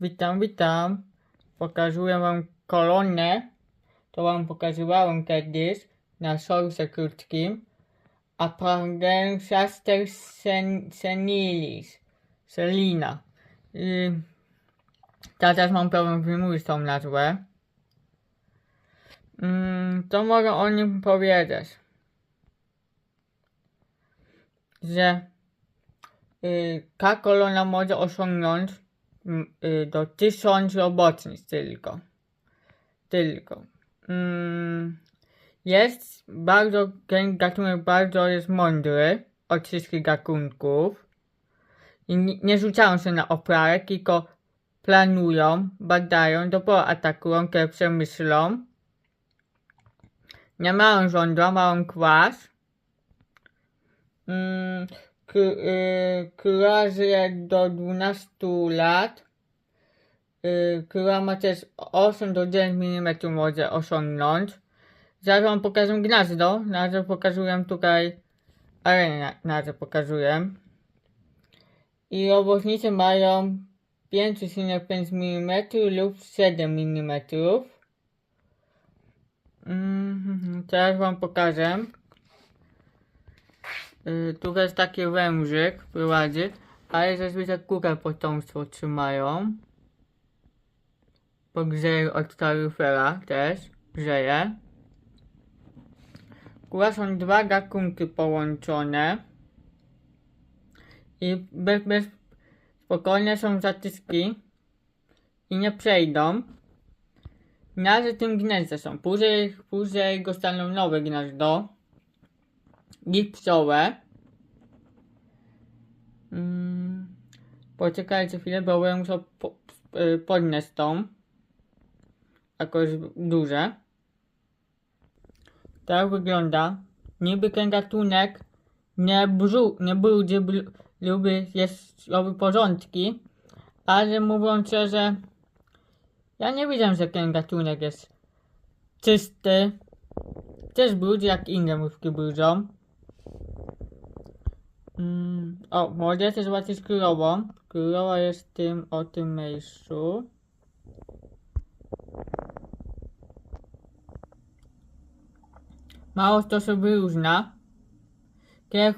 Witam, witam. Pokazuję wam kolonę. To wam pokazywałem kiedyś na szorse krótkim. Apragensaster sen, senilis. Selina. I teraz mam problem wymówić tą nazwę. Mm, to mogę o nim powiedzieć. Że y, ta kolona może osiągnąć do 1000 robotnic tylko. Tylko. Mm, jest bardzo, ten gatunek bardzo jest mądry od wszystkich gatunków. I nie, rzucają się na oprawę, tylko planują, badają, dopiero atakują, kiedy przemyślą. Nie mają żądła, mają kwas. Mm, y, która żyje do 12 lat. Y, która ma też 8 do 9 mm może osiągnąć. Zaraz wam pokażę gniazdo. Na razie pokazuję tutaj arenę, na, razie pokazuję. I obwodnice mają 5,5 mm lub 7 mm. Mhm, teraz wam pokażę. Y, Tutaj jest taki wężyk prowadzi, ale zazwyczaj kukę potomstwo trzymają. Pogrzeje od kalifera też, grzeje. Kura są dwa gatunki połączone. I bez, bez spokojnie są zatyski i nie przejdą. Na tym gniazda są. Później, później dostaną nowe gniazdo. Gipsowe. Mm, poczekajcie chwilę, bo będę musiał y, podnieść tą. Jakoś duże. Tak wygląda. Niby ten gatunek nie, brzu, nie brudzi, blu- lubi, jest, robi porządki, ale mówiąc szczerze, ja nie widzę, że ten gatunek jest czysty. Też brudzi jak inne mówki brudzą. Mm, o, też zobaczyć królową. Królowa jest w tym, o tym miejscu. Mało to się wyróżnia. Też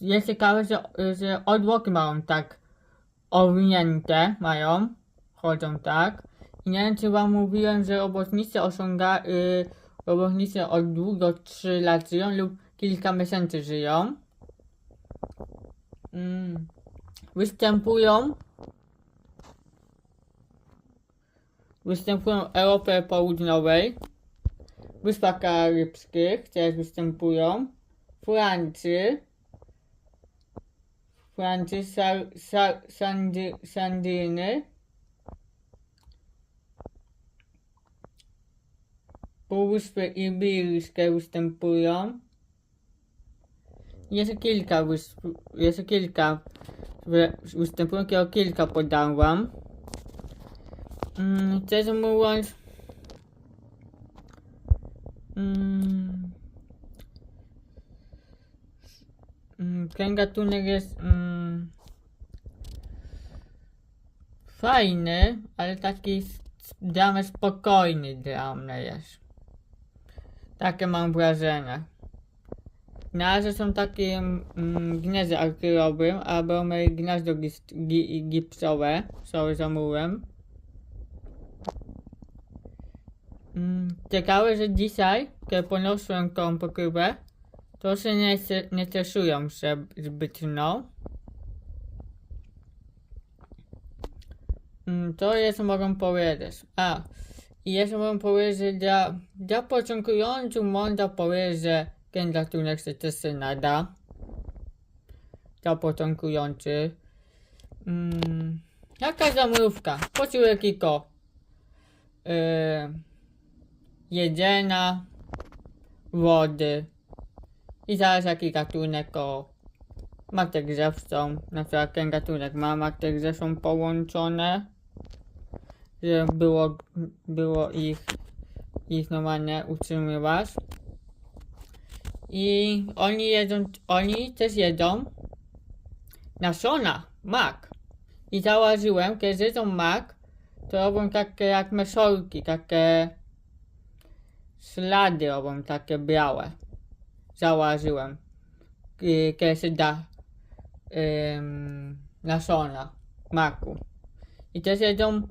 jest ciekawe, że, że odłoki mają tak owinięte, mają, chodzą tak. I nie wiem, czy wam mówiłem, że robotnicy osiąga, y, robotnicy od 2 do 3 lat żyją lub kilka miesięcy żyją. Mm. Występują. Występują w Europie Południowej, Wyspach Karibskich też występują, Francji, Francji, Sar, Sar, Sandy, Sandyny, Półwyspy Iberyjskie występują. Jest kilka jest kilka, wy- występują tylko kilka podam wam. Mm, szczerze mówiąc, mm, mm, ten gatunek jest mm, fajny, ale taki dla mnie spokojny dla mnie jest. Takie mam wrażenie. Na razie są takie mm, gniazda artyrowe, a gniazdo gipsowe, sorry zamówiłem. Mm, ciekawe, że dzisiaj, kiedy poniosłem tą pokrywę, to się nie, nie cieszyją się zbytnio. Mm, To jest mogę powiedzieć. A, jeszcze mogę powiedzieć, że dla, dla początkujących można powiedzieć, że ten gatunek się też się nada. Dla początkujących. Mm, jaka zamówka? Potrzebuję tylko yy, jedzenia, wody i zaraz jaki gatunek o matek grzewcą. Na przykład ten gatunek ma matek grzewcą połączone, że było, było ich, ich normalnie utrzymywać. I oni jedzą, oni też jedzą nasiona, mak. I zauważyłem, kiedy jedzą mak, to robią takie jak mesolki, takie ślady robią, takie białe. Zauważyłem. K- Kiedy się da ym, nasiona maku. I też jedzą,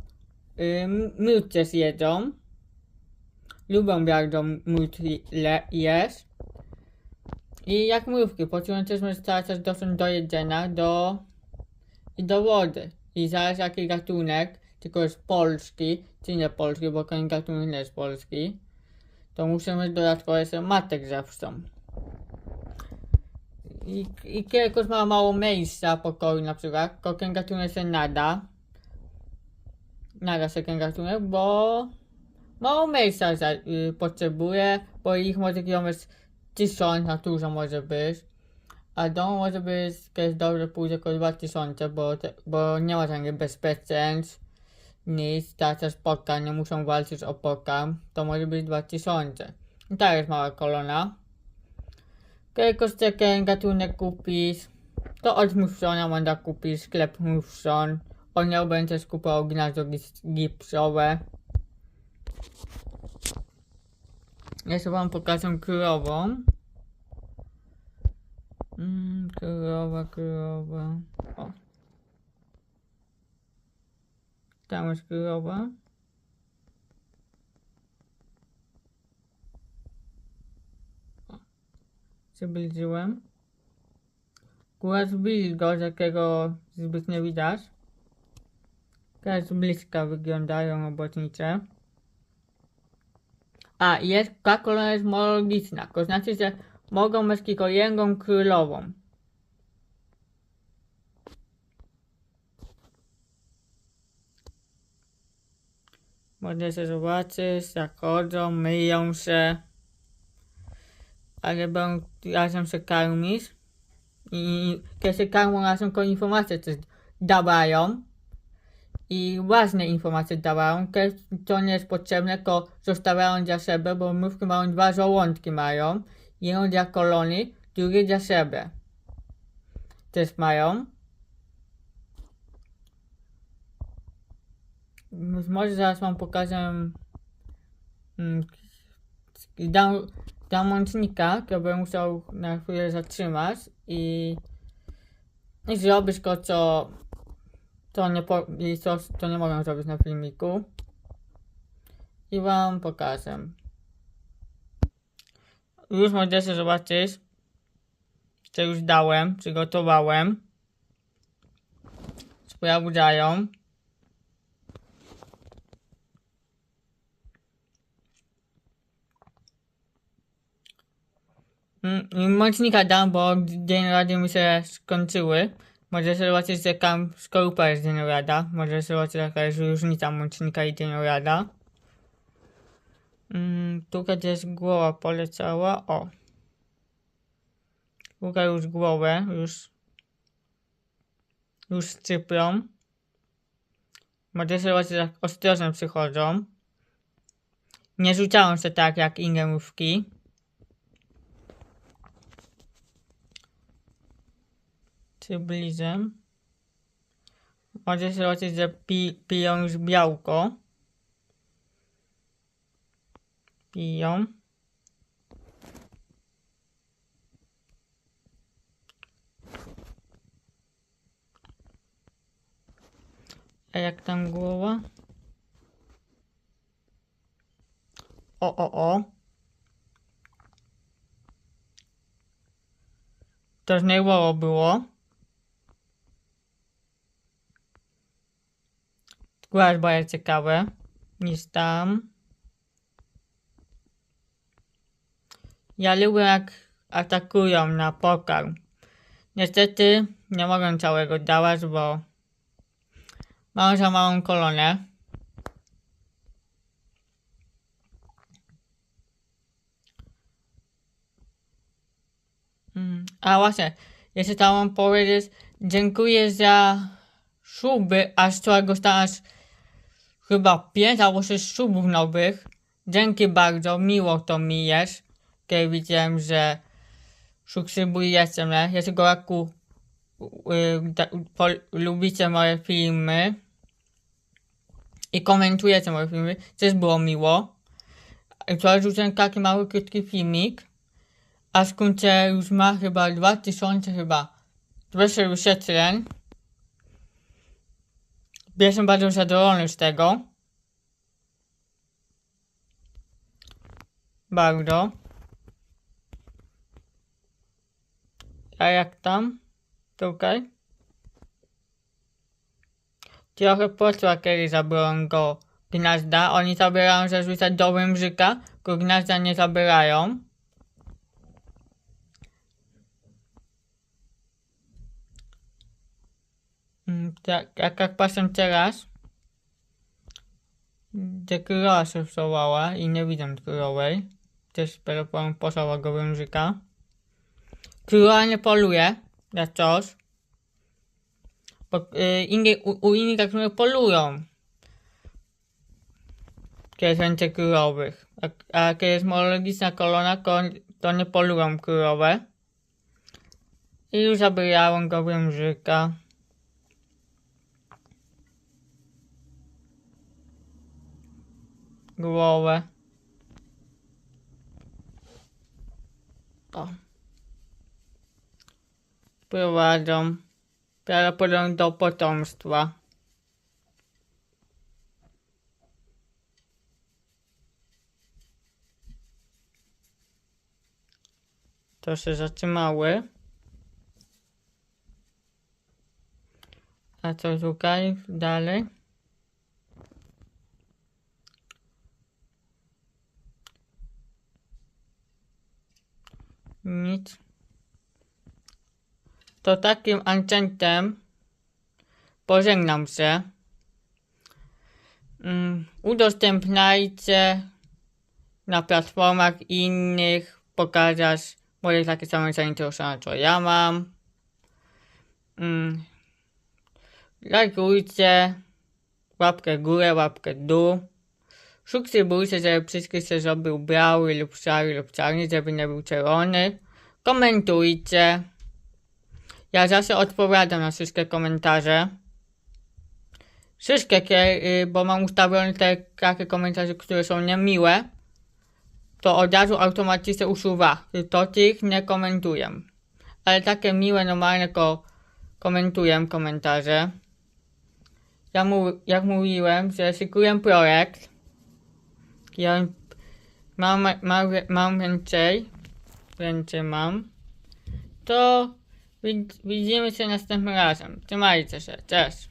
ym, też jedzą. Lubią bardzo miód je- jeść. I jak mrówki, też może starać dostęp do jedzenia, do i do wody. I zaraz jaki gatunek, tylko jest polski, czy nie polski, bo ten gatunek nie jest polski, to musimy dodatkowo jeszcze matek zawsze. I, I kiedyś ma mało miejsca w pokoju na przykład, to ten gatunek się nada. Nada się ten gatunek, bo mało miejsca za, y, potrzebuje, bo ich może kilometr tysiąc na dużo może być. A dom może być kiedyś dobrze pójdzie około 2000, bo, te, bo nie ma żadnych bezpieczeństw, nic, tacy spotka, nie muszą walczyć o poka, to może być 2000. I tak jest mała kolona. Chce ten gatunek kupić, to od Mufsona można kupić sklep Mufson. On nie będzie skupował gniazdo gipsowe. Jeszcze wam pokażę królową. Mm, królowa, królowa. O. Tam jest królowa. O. Przybliżyłem. Akurat zbliż go, jakiego zbyt nie widać. Teraz z bliska wyglądają obotnice. A, jest, ta kolona jest monologiczna, to znaczy, że mogą mieć tylko jedną królową. Można się zobaczyć, jak chodzą, myją się, ale będą razem się karmić. I kiedy się karmią razem, to informacje też dawają. I ważne informacje dawają, kiedy to nie jest potrzebne, to zostawiają dla siebie, bo mrówki mają dwa żołądki mają. Jeden dla kolonii, drugi dla siebie. Też mają. Może zaraz wam pokażę mm, dam, dam łącznika, to bym musiał na chwilę zatrzymać i, i zrobić to, co to nie, po, i co, nie mogę zrobić na filmiku. I wam pokażę. Już możecie zobaczyć, co już dałem, przygotowałem. Sprawdzają. Mm, Mocnika dam, bo dzień rady mi się skończyły. Możecie zobaczyć, jaka skorupa jest dzień rada. Możecie zobaczyć, jaka jest różnica mocnika i rada. Mm, tutaj jest głowa poleciała. O. Tutaj już głowę, już już szczypią. Możecie zobaczyć, jak ostrożnie przychodzą. Nie rzucają się tak jak inne. Przybliżę. Możecie zobaczyć, że pi, piją już białko. Piją. A jak tam głowa? O, o, o. To z niej głowo było. Jest bardzo ciekawe. Niż tam. Ja lubię jak atakują na pokarm. Niestety nie mogę całego dawać, bo mam za małą kolonę. Mm, A właśnie, jeszcze tam mam powiedzieć, dziękuję za szuby, aż całego stać chyba 5 albo 6 szubów nowych. Dzięki bardzo, miło to mi jest, kiedy widziałem, że subskrybujecie mnie. Ja tylko jak u- y, lubicie moje filmy i komentujecie moje filmy. Też było miło. Wczoraj rzuciłem taki mały, krótki filmik. A skończę już ma chyba 2000 chyba 200 wyświetleń. Jestem bardzo zadowolony z tego. Bardzo. A jak tam? Tutaj? Trochę poszła, kiedy zabiorą go gniazda. Oni zabierają zazwyczaj do Wężyka, tylko gniazda nie zabierają. Tak, jak, jak patrzę teraz, gdzie królowa się wstrzymała i nie widzę królowej. Też pewnie poszła go Wężyka. Królowa nie poluje na coś. Bo y, inni, u, u innych tak naprawdę polują. Kiedy królowych. A, a kiedy jest monologiczna kolona, to, nie polują królowe. I już zabijają go Wężyka. Głowę. O. Prowadzą. Prawdopodobnie do potomstwa. To się zatrzymały. A co tutaj dalej? Nic. To takim akcentem pożegnam się. Mm, udostępniajcie na platformach innych, pokazać moje takie same zainteresowania, co ja mam. Mm, lajkujcie, łapkę górę, łapkę dół. Subskrybujcie, żeby wszystkie się zrobił biały lub szary lub czarny, żeby nie był czerwony. Komentujcie. Ja zawsze odpowiadam na wszystkie komentarze. Wszystkie, kie- y, bo mam ustawione te takie komentarze, które są niemiłe, to od razu automatycznie usuwa. To tych nie komentuję. Ale takie miłe, normalne ko komentuję komentarze. Ja mu, jak mówiłem, że szykuję projekt. Ja mam, mam, mam więcej, więcej mam. To wid- widzimy się następnym razem. Trzymajcie się, cześć.